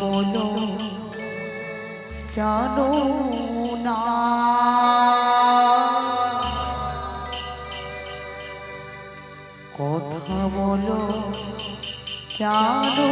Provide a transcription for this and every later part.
বলো জানো না। কথা বলো জানো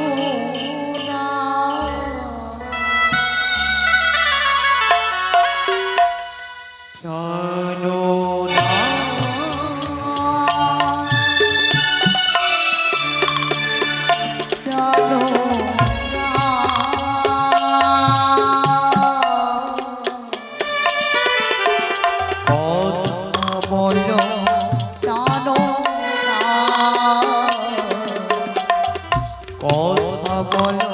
বলো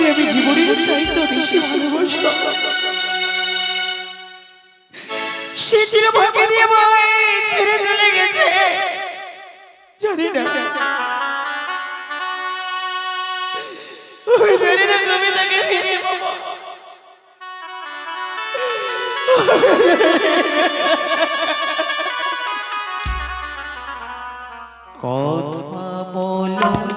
যাকে আমি জীবনের চাইতে বেশি ভালোবাসতাম সে ছিল দিয়ে বই ছেড়ে চলে গেছে। জানি না। কথা বলো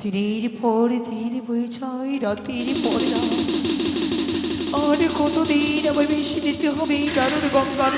দিনের পর দিন বয়ে যায় রাতের পর। আর কতদিন আমার বেশি যেতে হবে কারণ গঙ্গার